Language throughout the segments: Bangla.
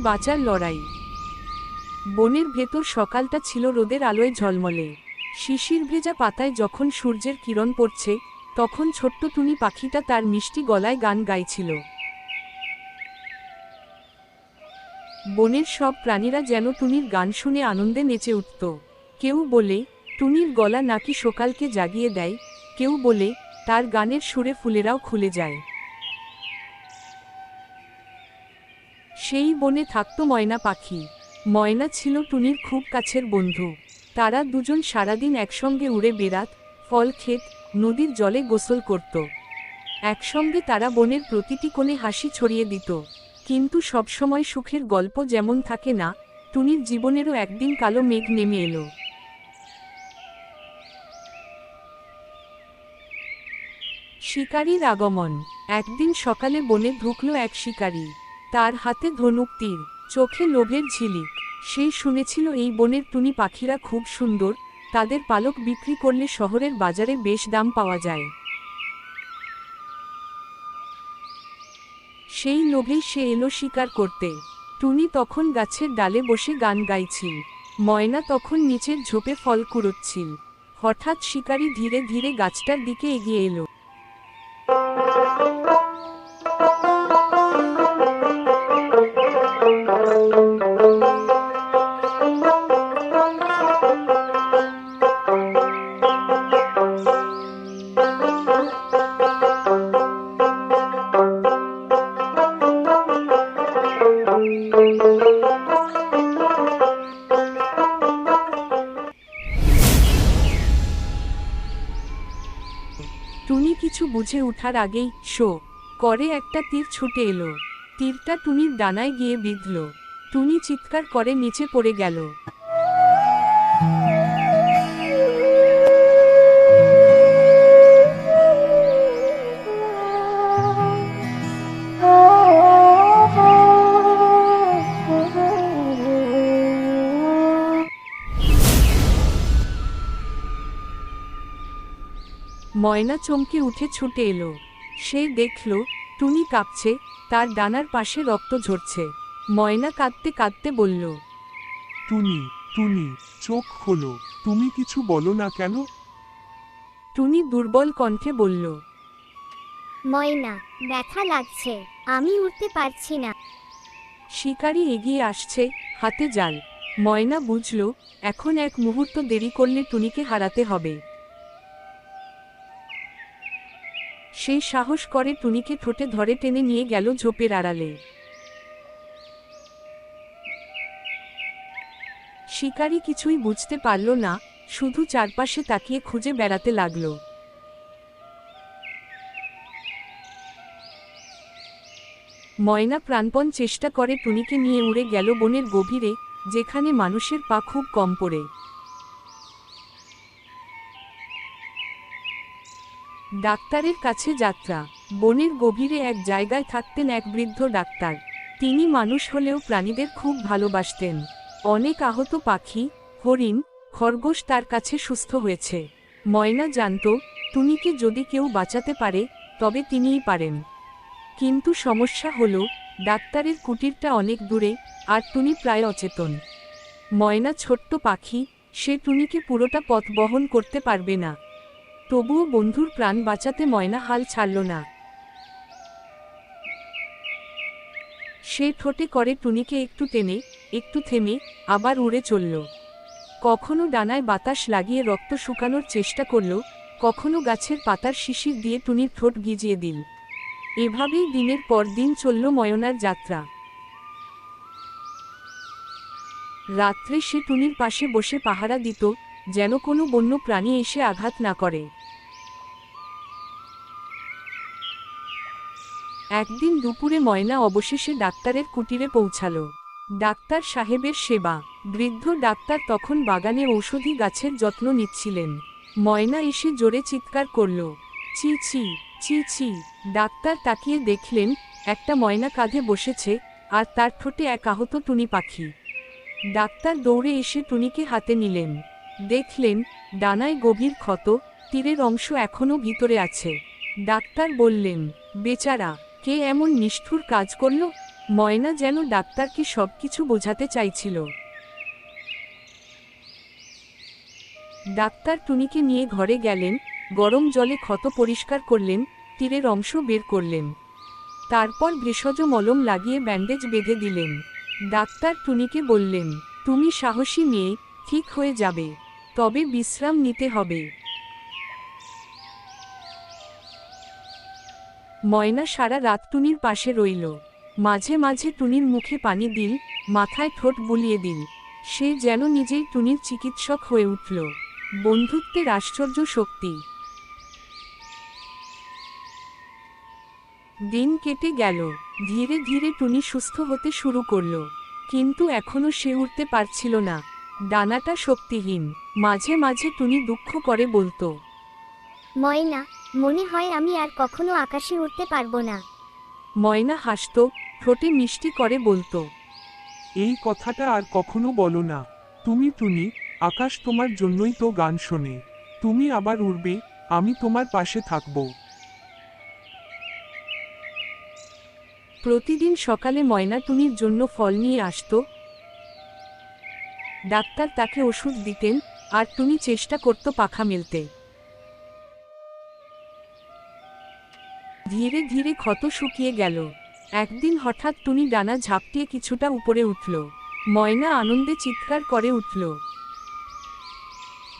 বাঁচার লড়াই। বনের ভেতর সকালটা ছিল রোদের আলোয় ঝলমলে। শিশির ভেজা পাতায় যখন সূর্যের কিরণ পড়ছে, তখন ছোট্ট টুনি পাখিটা তার মিষ্টি গলায় গান গাইছিল। বনের সব প্রাণীরা যেন টুনির গান শুনে আনন্দে নেচে উঠত। কেউ বলে, টুনির গলা নাকি সকালকে জাগিয়ে দেয়? কেউ বলে, তার গানের সুরে ফুলেরাও খুলে যায়। সেই বনে থাকত ময়না পাখি। ময়না ছিল টুনির খুব কাছের বন্ধু। তারা দুজন সারাদিন একসঙ্গে উড়ে বেড়াত, ফল ক্ষেত নদীর জলে গোসল করত। একসঙ্গে তারা বনের প্রতিটি কোণে হাসি ছড়িয়ে দিত। কিন্তু সবসময় সুখের গল্প যেমন থাকে না, টুনির জীবনেরও একদিন কালো মেঘ নেমে এলো। শিকারীর আগমন। একদিন সকালে বনে ঢুকল এক শিকারী। তার হাতে ধনুক তীর, চোখে লোভের ঝিলিক। সেই শুনেছিল এই বনের টুনি পাখিরা খুব সুন্দর, তাদের পালক বিক্রি করলে শহরের বাজারে বেশ দাম পাওয়া যায়। সেই লোভেই সে এলো শিকার করতে। টুনি তখন গাছের ডালে বসে গান গাইছিল। ময়না তখন নিচের ঝোপে ফল কুড়োচ্ছিল। হঠাৎ শিকারী ধীরে ধীরে গাছটার দিকে এগিয়ে এলো। টুনি কিছু বুঝে ওঠার আগেই শো করে একটা তীর ছুটে এলো। তীরটা টুনির ডানায় গিয়ে বিঁধল। টুনি চিৎকার করে নিচে পড়ে গেল। ময়না চমকে উঠে ছুটে এলো। সে দেখল টুনি কাঁপছে তার ডানার পাশে রক্ত ঝরছে। ময়না কাঁদতে কাঁদতে বলল টুনি টুনি চোখ খোলো তুমি কিছু বলো না কেন? টুনি দুর্বল কণ্ঠে বলল ময়না ব্যথা লাগছে আমি উঠতে পারছি না। শিকারি এগিয়ে আসছে হাতে জাল। ময়না বুঝল এখন এক মুহূর্ত দেরি করলে টুনিকে হারাতে হবে। সে সাহস করে টুনিকে ঠোঁটে ধরে টেনে নিয়ে গেল ঝোপের আড়ালে। শিকারি কিছুই বুঝতে পারল না, শুধু চারপাশে তাকিয়ে খুঁজে বেড়াতে লাগল। ময়না প্রাণপণ চেষ্টা করে টুনিকে নিয়ে উড়ে গেল বনের গভীরে, যেখানে মানুষের পা খুব কম পড়ে। ডাক্তারের কাছে যাত্রা। বনের গভীরে এক জায়গায় থাকতেন এক বৃদ্ধ ডাক্তার। তিনি মানুষ হলেও প্রাণীদের খুব ভালোবাসতেন। অনেক আহত পাখি, হরিণ, খরগোশ তার কাছে সুস্থ হয়েছে। ময়না জানত টুনিকে যদি কেউ বাঁচাতে পারে, তবে তিনিই পারেন। কিন্তু সমস্যা হল, ডাক্তারের কুটিরটা অনেক দূরে, আর টুনি প্রায় অচেতন। ময়না ছোট্ট পাখি, সে টুনিকে পুরোটা পথ বহন করতে পারবে না? তবুও বন্ধুর প্রাণ বাঁচাতে ময়না হাল ছাড়ল না। সে ঠোঁটে করে টুনিকে একটু টেনে, একটু থেমে, আবার উড়ে চলল। কখনো ডানায় বাতাস লাগিয়ে রক্ত শুকানোর চেষ্টা করল, কখনো গাছের পাতার শিশির দিয়ে টুনির ঠোঁট ভিজিয়ে দিল। এভাবেই দিনের পর দিন চলল ময়নার যাত্রা। রাত্রে সে টুনির পাশে বসে পাহারা দিত যেন কোনো বন্য প্রাণী এসে আঘাত না করে। একদিন দুপুরে ময়না অবশেষে ডাক্তারের কুটিরে পৌঁছালো। ডাক্তার সাহেবের সেবা। বৃদ্ধ ডাক্তার তখন বাগানে ঔষধি গাছের যত্ন নিচ্ছিলেন। ময়না এসে জোরে চিৎকার করল, ছি ছি ছি ছি। ডাক্তার তাকিয়ে দেখলেন, একটা ময়না কাঁধে বসেছে আর তার ঠোঁটে এক আহত টুনি পাখি। ডাক্তার দৌড়ে এসে টুনিকে হাতে নিলেন। দেখলেন, ডানায় গভীর ক্ষত, তীরের অংশ এখনও ভিতরে আছে। ডাক্তার বললেন, বেচারা, কে এমন নিষ্ঠুর কাজ করল? ময়না যেন ডাক্তারকে সবকিছু বোঝাতে চাইছিল। ডাক্তার টুনিকে নিয়ে ঘরে গেলেন, গরম জলে ক্ষত পরিষ্কার করলেন, তীরের অংশ বের করলেন। তারপর ভেষজ মলম লাগিয়ে ব্যান্ডেজ বেঁধে দিলেন। ডাক্তার টুনিকে বললেন, তুমি সাহসী মেয়ে, ঠিক হয়ে যাবে। তবে বিশ্রাম নিতে হবে। ময়না সারা রাত টুনির পাশে রইল। মাঝে মাঝে টুনির মুখে পানি দিল, মাথায় ঠোঁট বুলিয়ে দিল। সে যেন নিজেই টুনির চিকিৎসক হয়ে উঠল। বন্ধুত্বের আশ্চর্য শক্তি। দিন কেটে গেল। ধীরে ধীরে টুনি সুস্থ হতে শুরু করল। কিন্তু এখনও সে উঠতে পারছিল না। ডানাটা শক্তিহীন। মাঝে মাঝে টুনি দুঃখ করে বলতো ময়না মনে হয় আমি আর কখনো আকাশে উঠতে পারব না। ময়না হাসত ঠোঁটে মিষ্টি করে বলতো এই কথাটা আর কখনো বলো না। তুমি টুনি আকাশ তোমার জন্যই তো গান শোনে। তুমি আবার উড়বে আমি তোমার পাশে থাকব। প্রতিদিন সকালে ময়না টুনির জন্য ফল নিয়ে আসতো ডাক্তার তাকে ওষুধ দিতেন আর টুনি চেষ্টা করত পাখা মেলতে। ধীরে ধীরে ক্ষত শুকিয়ে গেল। একদিন হঠাৎ টুনি ডানা ঝাপটিয়ে কিছুটা উপরে উঠল। ময়না আনন্দে চিৎকার করে উঠল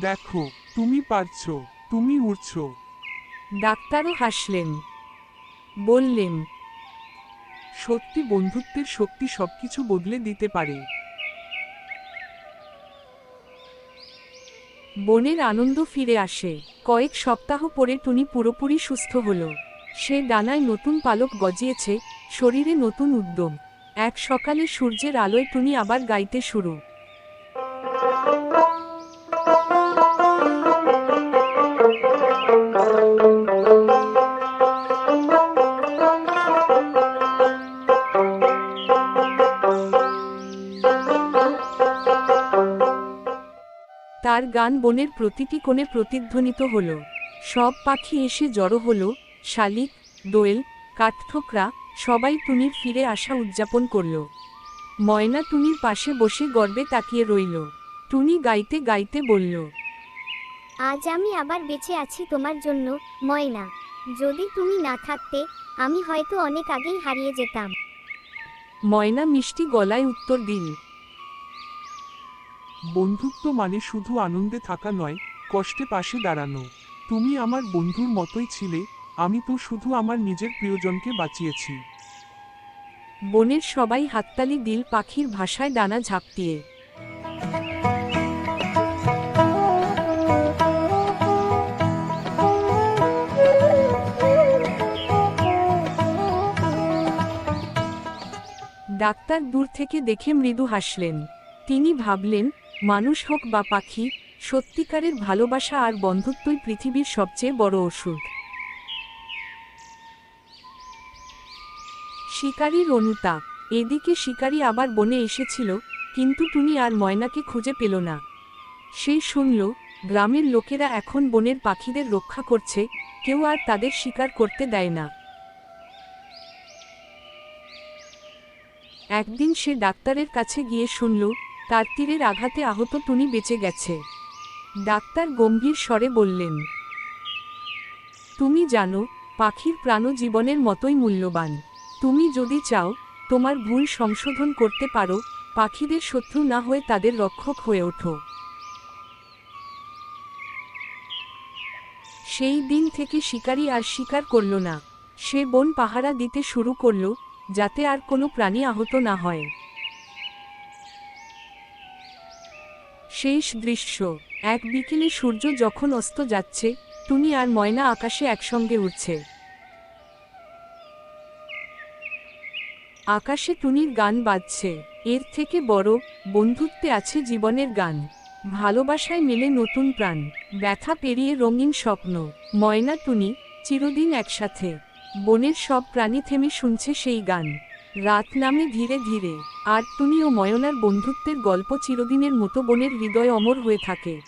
দেখো তুমি পারছ তুমি উড়ছো। ডাক্তারও হাসলেন বললেন সত্যি বন্ধুত্বের শক্তি সবকিছু বদলে দিতে পারে। বনের আনন্দ ফিরে আসে। কয়েক সপ্তাহ পরে টুনি পুরোপুরি সুস্থ হল। সে ডানায় নতুন পালক গজিয়েছে, শরীরে নতুন উদ্যম। এক সকালে সূর্যের আলোয় টুনি আবার গাইতে শুরু। তার গান বনের প্রতিটি কোণে প্রতিধ্বনিত হল। সব পাখি এসে জড়ো হল শালিক দোয়েল কাঠঠোকরা সবাই টুনির ফিরে আসা উদযাপন করল। ময়না টুনির পাশে বসে গর্বে তাকিয়ে রইল। টুনি গাইতে গাইতে বলল আজ আমি আবার বেঁচে আছি তোমার জন্য ময়না। যদি তুমি না থাকতে আমি হয়তো অনেক আগেই হারিয়ে যেতাম। ময়না মিষ্টি গলায় উত্তর দিল বন্ধুত্ব মানে শুধু আনন্দে থাকা নয়, কষ্টে পাশে দাঁড়ানো। তুমি আমার বন্ধুর মতোই ছিলে, আমি তো শুধু আমার নিজের প্রিয়জনকে বাঁচিয়েছি। বনের সবাই হাততালি দিল পাখির ভাষায় ডানা ঝাপটিয়ে ডাক্তার দূর থেকে দেখে মৃদু হাসলেন। তিনি ভাবলেন মানুষ হোক বা পাখি, সত্যিকারের ভালোবাসা আর বন্ধুত্বই পৃথিবীর সবচেয়ে বড় ওষুধ। শিকারীর অনুতাপ এদিকে শিকারী আবার বনে এসেছিল, কিন্তু টুনি আর ময়নাকে খুঁজে পেল না। সে শুনল, গ্রামের লোকেরা এখন বনের পাখিদের রক্ষা করছে, কেউ আর তাদের শিকার করতে দেয় না। একদিন সে ডাক্তারের কাছে গিয়ে শুনল তার তীরের আঘাতে আহত টুনি বেঁচে গেছে। ডাক্তার গম্ভীর স্বরে বললেন, তুমি জানো, পাখির প্রাণ জীবনের মতোই মূল্যবান। তুমি যদি চাও, তোমার ভুল সংশোধন করতে পারো, পাখিদের শত্রু না হয়ে তাদের রক্ষক হয়ে ওঠো। সেই দিন থেকে শিকারী আর শিকার করল না। সে বন পাহারা দিতে শুরু করল, যাতে আর কোনো প্রাণী আহত না হয়। শেষ দৃশ্য। এক বিকেলে সূর্য যখন অস্ত যাচ্ছে, টুনি আর ময়না আকাশে একসঙ্গে উঠছে আকাশে টুনির গান বাজছে। এর থেকে বড় বন্ধুত্বে আছে জীবনের গান। ভালোবাসায় মেলে নতুন প্রাণ। ব্যথা পেরিয়ে রঙিন স্বপ্ন। ময়না, টুনি চিরদিন একসাথে। বনের সব প্রাণী থেমে শুনছে সেই গান। রাত নামে ধীরে ধীরে, আর তুমি ও ময়নার বন্ধুত্বের গল্প চিরদিনের মতো বোনের হৃদয় অমর হয়ে থাকে।